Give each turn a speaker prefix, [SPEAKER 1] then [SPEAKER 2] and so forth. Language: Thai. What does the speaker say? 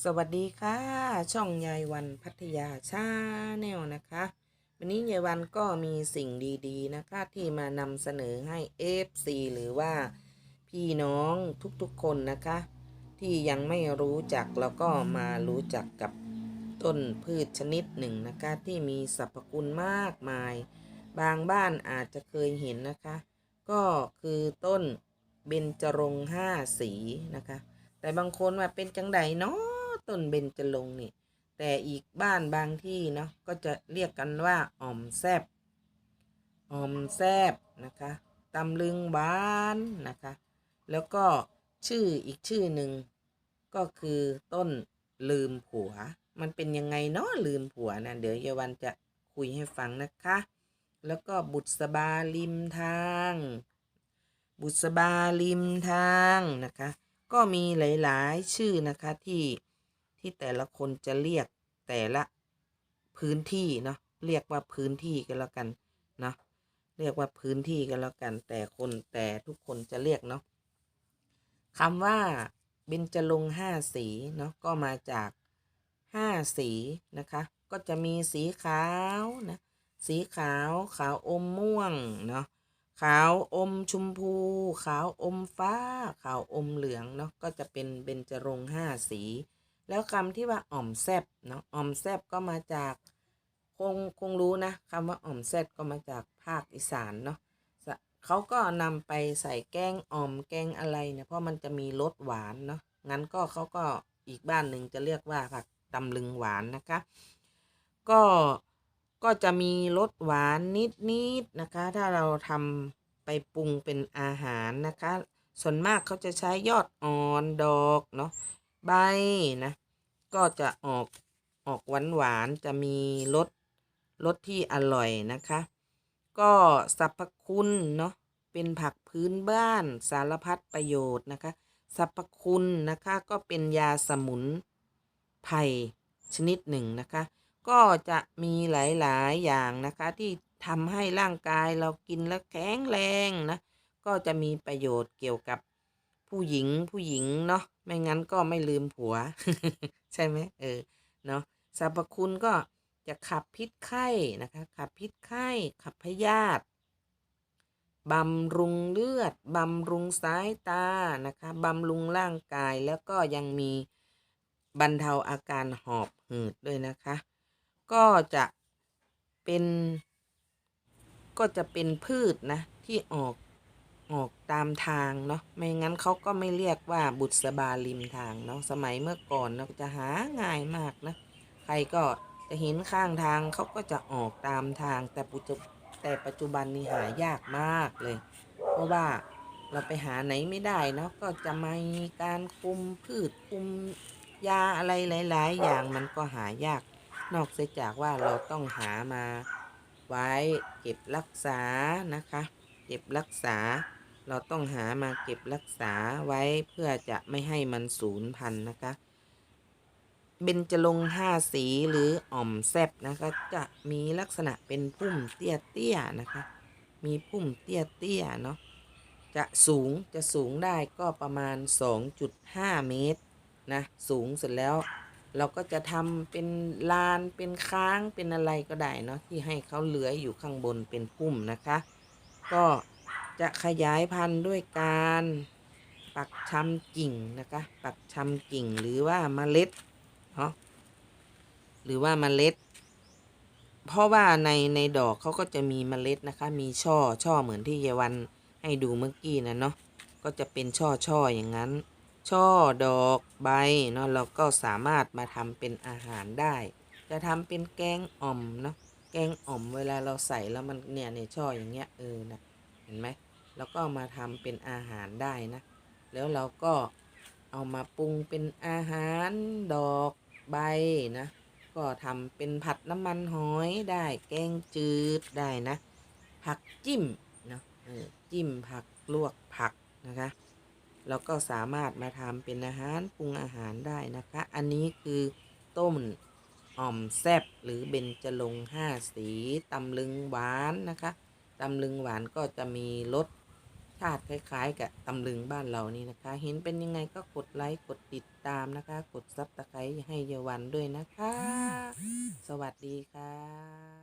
[SPEAKER 1] สวัสดีค่ะ ช่องยายวันพัทยาชาแนลนะคะ วันนี้ยายวันก็มีสิ่งดีๆนะคะ ที่มานำเสนอให้ FC หรือว่าพี่น้องทุกๆคนนะคะ ที่ยังไม่รู้จักแล้วก็มารู้จักกับต้นพืชชนิดหนึ่งนะคะ ที่มีสรรพคุณมากมาย บางบ้านอาจจะเคยเห็นนะคะ ก็คือต้นเบญจรงค์ห้าสีนะคะ แต่บางคนว่าเป็นจังไดเนาะ ต้นเบญจรงค์นี่ แต่อีกบ้านบางที่เนาะก็จะเรียกกันว่าอ่อมแซบอ่อมแซบนะคะตำลึงหวานนะคะ แล้วก็ชื่ออีกชื่อหนึ่งก็คือต้นลืมผัว มันเป็นยังไงเนาะลืมผัวนะเดี๋ยวเยาวันจะคุยให้ฟังนะคะ แล้วก็บุษบาริมทาง บุษบาริมทางนะคะ ก็มีหลาย ๆ ชื่อนะคะที่ ที่แต่ละคนจะเรียกแต่ละพื้นที่เนาะเรียกว่าพื้นที่กันแล้วกันเนาะเรียกว่าพื้นที่กันแล้วกัน แต่คนแต่ทุกคนจะเรียกเนาะคำว่าเบญจรงค์ห้าสีเนาะก็มาจากห้าสีนะคะ ก็จะมีสีขาวนะสีขาวขาวอมม่วงเนาะขาวอมชมพู ขาวอมฟ้า ขาวอมเหลืองเนาะก็จะเป็นเบญจรงค์ห้าสี แล้วคำที่ว่าอ่อมแซบเนาะอ่อมแซบก็มาจากคงคงรู้นะคำว่าอ่อมแซบก็มาจากภาคอีสานเนาะเขาก็นำไปใส่แกงอ่อมแกงอะไรเนี่ยเพราะมันจะมีรสหวานเนาะงั้นก็เขาก็อีกบ้านหนึ่งจะเรียกว่าผักตำลึงหวานนะคะ ก็ก็จะมีรสหวานนิดๆนะคะ ถ้าเราทำไปปรุงเป็นอาหารนะคะ ส่วนมากเขาจะใช้ยอดอ่อนดอกเนาะใบนะ ก็จะออกออกหวานหวานๆจะมีรสรสที่อร่อยนะคะ ก็สรรพคุณเนาะเป็นผักพื้นบ้านสารพัดประโยชน์นะคะ สรรพคุณนะคะก็เป็นยาสมุนไพรชนิดหนึ่งนะคะ ก็จะมีหลายๆอย่างนะคะที่ทำให้ร่างกายเรากินแล้วแข็งแรงนะ ก็จะมีประโยชน์เกี่ยวกับผู้หญิงผู้หญิงเนาะ ไม่งั้นก็ไม่ลืมผัว ใช่ไหมเออเนาะสรรพคุณก็จะขับพิษไข้นะคะ ขับพิษไข้ ขับพยาธิบำรุงเลือด บำรุงสายตานะคะบำรุงร่างกายแล้วก็ยังมีบรรเทาอาการหอบหืดด้วยนะคะ ก็จะเป็น ก็จะเป็นพืชนะ ที่ออก ออกตามทางเนาะไม่งั้นเขาก็ไม่เรียกว่าบุษบาริมทางเนาะสมัยเมื่อก่อนเนาะจะหาง่ายมากนะใครก็จะเห็นข้างทางเขาก็จะออกตามทาง แต่ปัจจุแต่ปัจจุบันนี้หายากมากเลย เพราะว่าเราไปหาไหนไม่ได้เนาะก็จะมีการคุมพืชคุมยาอะไรหลาย ๆ อย่างมันก็หายาก นอกเสียจากว่าเราต้องหามาไว้เก็บรักษานะคะ ก็บรักษา เราต้องหามาเก็บรักษาไว้เพื่อจะไม่ให้มันสูญพันธุ์นะคะเบญจรงห้าสีหรืออ่อมแซบนะคะจะมีลักษณะเป็นพุ่มเตี้ยๆนะคะ มีพุ่มเตี้ยๆเนาะจะสูงจะสูงได้ก็ประมาณ 2.5 เมตรนะสูงเสร็จแล้ว เราก็จะทำเป็นลานเป็นค้างเป็นอะไรก็ได้เนาะที่ให้เขาเลื้อยอยู่ข้างบนเป็นพุ่มนะคะ ก็จะขยายพันธุ์ด้วยการปักชำกิ่งนะคะ ปักชำกิ่งหรือว่าเมล็ดเนาะหรือว่าเมล็ด เพราะว่าในในดอกเขาก็จะมีเมล็ดนะคะ มีช่อช่อเหมือนที่เยวันให้ดูเมื่อกี้นะเนาะก็จะเป็นช่อช่ออย่างนั้น ช่อดอกใบเนาะเราก็สามารถมาทำเป็นอาหารได้ จะทำเป็นแกงอ่อมเนาะ แกงอ่อมเวลาเราใส่แล้วมันเนี่ยในช่ออย่างเงี้ยเออนะเห็นไหมแล้วก็มาทำเป็นอาหารได้นะ แล้วเราก็เอามาปรุงเป็นอาหารดอกใบนะ ก็ทำเป็นผัดน้ำมันหอยได้ แกงจืดได้นะ ผักจิ้มเนาะเออจิ้มผักลวกผักนะคะเราก็สามารถมาทำเป็นอาหารปรุงอาหารได้นะคะ อันนี้คือต้ม อ่อมแซบหรือเบญจรงค์ห้าสีตำลึงหวานนะคะตำลึงหวานก็จะมีรสชชาติคล้าย ๆ กับตำลึงบ้านเรานี่นะคะ เห็นเป็นยังไงก็กดไลค์กดติดตามนะคะ กดซับสไครต์ให้เยาวันด้วยนะคะ สวัสดีค่ะ